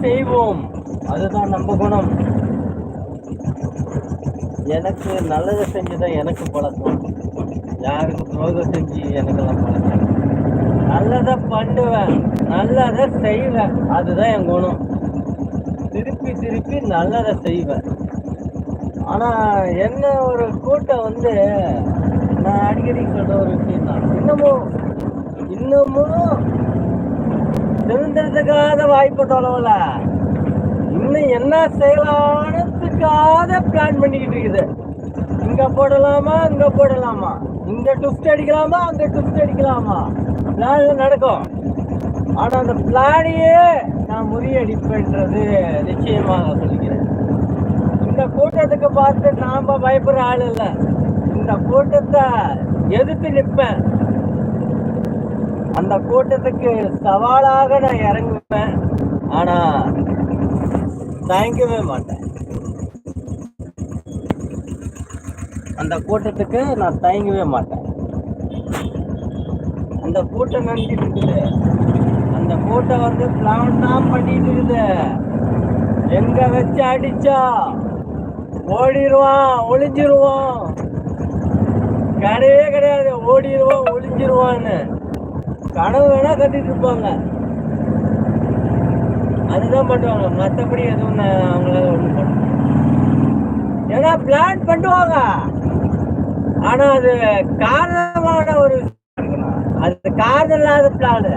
செய்வோம். அதுதான் நம்ம குணம். எனக்கு நல்லதை செஞ்சுதான் எனக்கு பழக்கம். யாருக்கு துரோகம் செஞ்சு எனக்கெல்லாம் பழக்கம்? நல்லதை பண்ணுவேன் நல்லதை செய்வேன். அதுதான் என் குணம். திருப்பி திருப்பி நல்லதை செய்வேன். ஆனா என்ன ஒரு கூட்டம் வந்து நான் அடிக்கடி சொல்ற ஒரு விஷயம் தான் இன்னமும் இன்னமும் தெரிஞ்சிருந்துக்காத வாய்ப்பு தொலைவல. இன்னும் என்ன செயலானதுக்காக பிளான் பண்ணிக்கிட்டு இருக்குது. இங்க போடலாமா இங்க போடலாமா? இங்க ட்விஸ்ட் அடிக்கலாமா அங்க ட்விஸ்ட் அடிக்கலாமா? பிளான் நடக்கும். ஆனா அந்த பிளானையே நான் முறியடிப்பேன்றது நிச்சயமாக சொல்லிக்கிறேன் இந்த கூட்டத்துக்கு பார்த்து நாம பயப்படுற ஆள் இல்லை. இந்த கூட்டத்தை எதிர்த்து நிற்பேன். அந்த கூட்டத்துக்கு சவாலாக நான் இறங்குவேன். ஆனா தயங்கவே மாட்டேன். அந்த கூட்டத்துக்கு நான் தயங்கவே மாட்டேன். அந்த கூட்டம் நினைச்சிட்டு இருக்குது அந்த கூட்டம் வந்து பிளான் தான் பண்ணிட்டு இருக்குது எங்க வச்சு அடிச்சா? ஓடிடுவான் ஒளிஞ்சிருவான். கிடையவே கிடையாது ஓடிடுவான் ஒளிஞ்சிருவான்னு. கனவு வேணா கட்டிட்டு இருப்பாங்க. அதுதான் பண்ணுவாங்க. மற்றபடி எதுவும் அவங்களால ஒன்றும் பண்ண ஏன்னா பிளான் பண்ணுவாங்க. ஆனா அது காரணமான ஒரு அது காரணம் இல்லாத பிளான்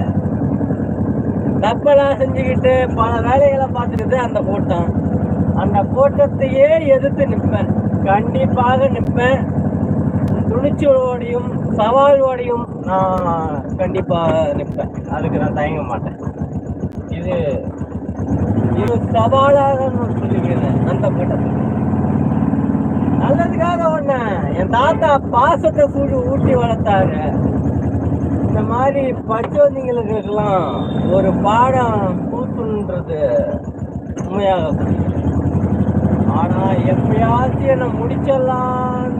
தப்பெல்லாம் செஞ்சுக்கிட்டு பல வேலைகளை பார்த்துக்கிட்டு அந்த கூட்டம். அந்த கூட்டத்தையே எதிர்த்து நிற்பேன் கண்டிப்பாக நிற்பேன் துணிச்சலோடையும் சவாலோடையும் நான் கண்டிப்பாக நிற்பேன் அதுக்கு நான் தயங்க மாட்டேன். இது இது சவாலாக சொல்லிக்கிறேன் அந்த கூட்டத்தை நல்லதுக்காக ஒண்ணு என் தாத்தா பாசத்தை சூடு ஊட்டி வளர்த்தாரு. இந்த மாதிரி பச்சோந்திங்களுக்கெல்லாம் ஒரு பாடம் கூத்துன்றது உண்மையாக ஆனா எப்பயாச்சும் என்ன முடிச்சிடலாம்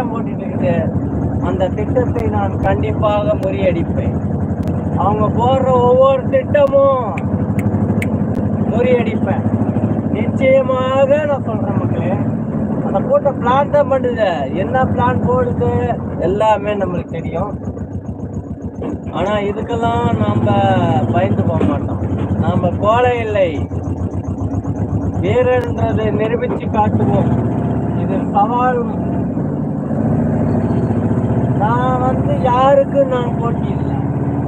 திட்டம் போட்டுட்டு அந்த திட்டத்தை நான் கண்டிப்பாக முறியடிப்பேன். அவங்க போடுற ஒவ்வொரு திட்டமும் முறியடிப்பேன். நிச்சயமாக நான் சொல்றேன் மக்களே அந்த போட்ட பிளான் தான் பண்ணுது. என்ன பிளான் போடுது எல்லாமே நம்மளுக்கு தெரியும். ஆனா இதுக்கெல்லாம் நாம பயந்து போக மாட்டோம். நாம கோலை இல்லை. வீரன்றதை நிரூபித்து காட்டுவோம். இது சவால். நான் வந்து யாருக்கும் நான் போட்டி இல்லை.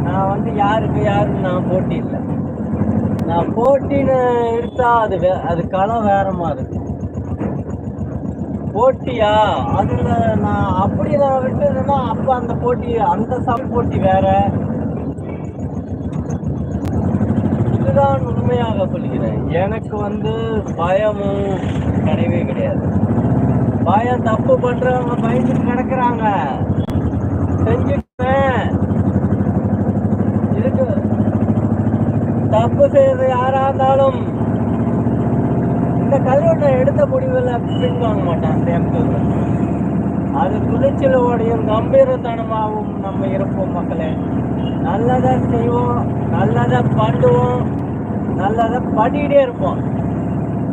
நான் வந்து யாருக்கு யாருக்கும் நான் போட்டி இல்லை. நான் போட்டின்னு எடுத்தா அது வே- அது களை வேற மாதிரி. போட்டியா? அதில் நான் அப்படி நான் விட்டுருந்தேன்னா அப்போ அந்த போட்டி அந்த சம் போட்டி வேற. இதுதான் உண்மையாக சொல்கிறேன். எனக்கு வந்து பயமும் கிடையவே கிடையாது. பயம் தப்பு பண்ணுறவங்க பயந்துட்டு கிடக்குறாங்க. செஞ்சுட்டேன் இதுக்கு தப்பு செய்யறது யாரா இருந்தாலும் இந்த கல்வெட்டை எடுத்த முடிவில் பின்வாங்க மாட்டான் அந்த அது துணிச்சலோடையும் கம்பீரத்தனமாகவும் நம்ம இருப்போம் மக்களே. நல்லதை செய்வோம் நல்லதை பண்ணுவோம் நல்லதை பண்ணிட்டே இருப்போம்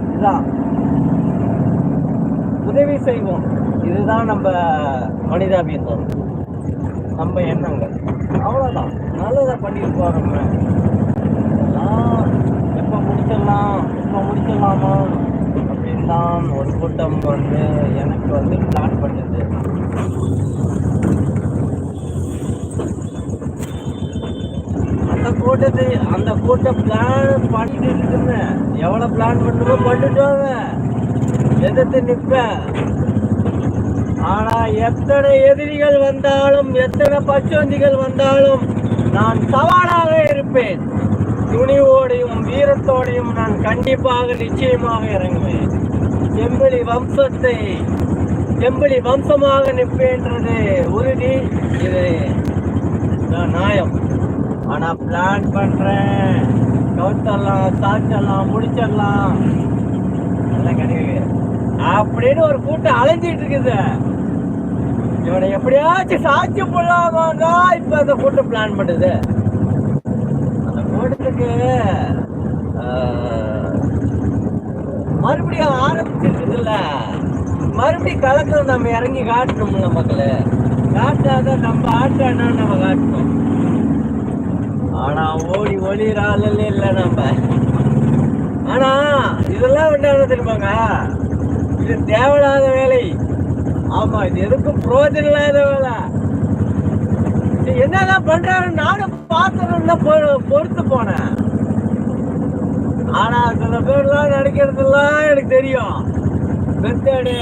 இதுதான் உதவி செய்வோம் இதுதான் நம்ம மனிதாபியத்தம் நம்ம எண்ணங்கள். அவ்வளோதான் நல்லதை பண்ணிட்டு போகிறோம் எப்போ முடிச்சிடலாம் இப்போ முடிச்சிடலாமா? அப்படின்னு தான் ஒரு கூட்டம் வந்து எனக்கு வந்து பிளான் பண்ணுது. அந்த கூட்டத்தை அந்த கூட்டம் பிளான் பண்ணிட்டு இருக்குங்க. எவ்வளோ பிளான் பண்ணுமோ பண்ணிட்டோங்க. எதிர்த்து நிற்பேன். ஆனா எத்தனை எதிரிகள் வந்தாலும் எத்தனை பச்சோந்திகள் வந்தாலும் நான் சவாலாக இருப்பேன். துணிவோடையும் வீரத்தோடையும் நான் கண்டிப்பாக நிச்சயமாக இறங்குவேன். செம்பிளி வம்சத்தை செம்பிளி வம்சமாக நிற்பேன்றது உறுதி. இது நான் நியாயம் ஆனா பிளான் பண்றேன். கவுத்தரலாம் சாச்சலாம் முடிச்சிடலாம் அதெல்லாம் கிடையாது அப்படின்னு ஒரு கூட்டம் அலைஞ்சிட்டு இருக்குது. இவனை எப்படியாச்சும் சாட்சி போடலாமாங்க இப்ப அந்த கூட்டம் பிளான் பண்ணுது அந்த கூட்டத்துக்கு மறுபடியும் ஆரம்பிச்சிருக்குதுல்ல. மறுபடியும் கலக்கம் நம்ம இறங்கி காட்டணும்ல மக்களே. காட்டாதான் நம்ம ஆட்டானா நம்ம காட்டணும். ஆனா ஓடி ஒளிரால இல்லை நம்ம. ஆனா இதெல்லாம் என்ன தெரியுமாங்க? இது தேவையில்லாத வேலை. ஆமா இது எதுக்கும் பிரயோஜனம் இல்லாத வேலை. என்னதான் பண்றாரு நானும் பார்த்ததுல பொறுத்து போனேன். ஆனா சில பேர்லாம் நடிக்கிறதுலாம் எனக்கு தெரியும். மெத்தடு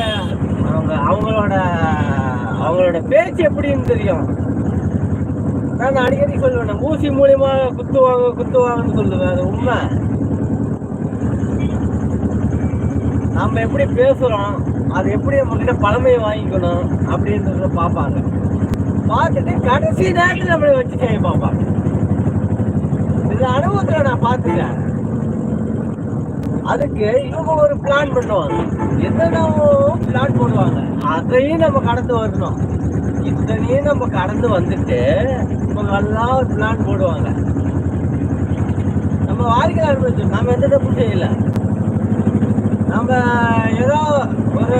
அவங்க அவங்களோட அவங்களோட பேச்சு எப்படின்னு தெரியும். நான் அடிக்கடி சொல்லுவேன் ஊசி மூலியமா குத்துவாங்க குத்துவாங்கன்னு சொல்லுவேன் அது உண்மை. நம்ம எப்படி பேசுறோம் அது எப்படி நம்ம கிட்ட பழமையை வாங்கிக்கணும் அப்படின்றத பார்ப்பாங்க. பார்த்துட்டு கடைசி நேரத்தில் நம்மளை வச்சு செய்ய பார்ப்பாங்க. இந்த அனுபவத்தில் நான் பார்த்துட்டேன் அதுக்கு இவங்க ஒரு பிளான் பண்ணுவாங்க. என்னென்னவோ பிளான் போடுவாங்க. அதையும் நம்ம கடந்து வரணும். இத்தனையும் நம்ம கடந்து வந்துட்டு இவங்க எல்லாம் ஒரு பிளான் போடுவாங்க. நம்ம வாழ்க்கை அனுபவிச்சோம் நம்ம எந்த தப்பு செய்யலை. நம்ம ஏதோ ஒரு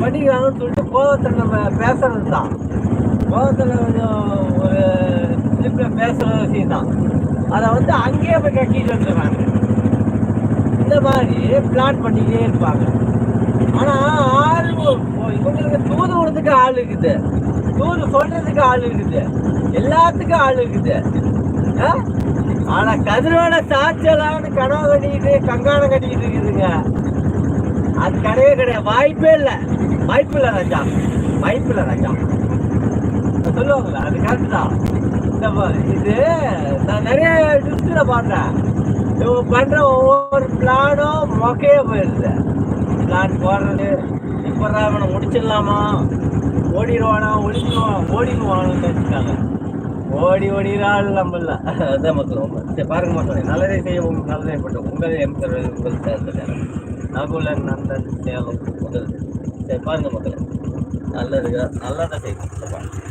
பண்ணிக்கிறாங்கன்னு சொல்லிட்டு கோபத்தில் நம்ம பேசுறது தான் கோபத்தில் கொஞ்சம் ஒரு ஸ்லிப்பில் பேசுகிற விஷயம் தான் அதை வந்து அங்கேயே போய் கட்டிட்டு வந்துடுறாங்க. இந்த மாதிரி பிளான் பண்ணிக்கிட்டே இருப்பாங்க. ஆனால் ஆள் இவங்களுக்கு தூது விடுறதுக்கு ஆள் இருக்குது. தூது சொல்றதுக்கு ஆள் இருக்குது. எல்லாத்துக்கும் ஆள் இருக்குது. ஆ? ஆனா கதிரோட சாட்சியெல்லாம் கனவு கட்டிக்கிட்டு கங்காணம் கட்டிக்கிட்டு இருக்குதுங்க. அது கிடையவே கிடையாது. வாய்ப்பே இல்லை. வாய்ப்பு இல்லை ராஜா. வாய்ப்பு இல்லை ராஜா. சொல்லுவாங்களா அது கரெக்ட் தான். இது நான் நிறைய டிஸ்டில் பாடுறேன் இவங்க பண்ற ஒவ்வொரு பிளானும் மொக்கையே போயிடுது பிளான் போடுறது. இப்போ அவனை முடிச்சிடலாமா? ஓடிடுவானா? ஒளிஞ்சிடுவான் ஓடிடுவான்னு வச்சுக்காங்க ஓடி ஓடிறாள் நம்மள. அதான் மக்கள் சரி பாருங்க மக்களே நல்லதே செய்யவும் நல்லதே பண்ணும் உங்களே எம்பர் உங்கள் சேர்ந்த நகுலன் நந்தன் சேலம் முதல். சரி பாருங்க மக்களே. நல்லதுங்க நல்லதை செய்யும்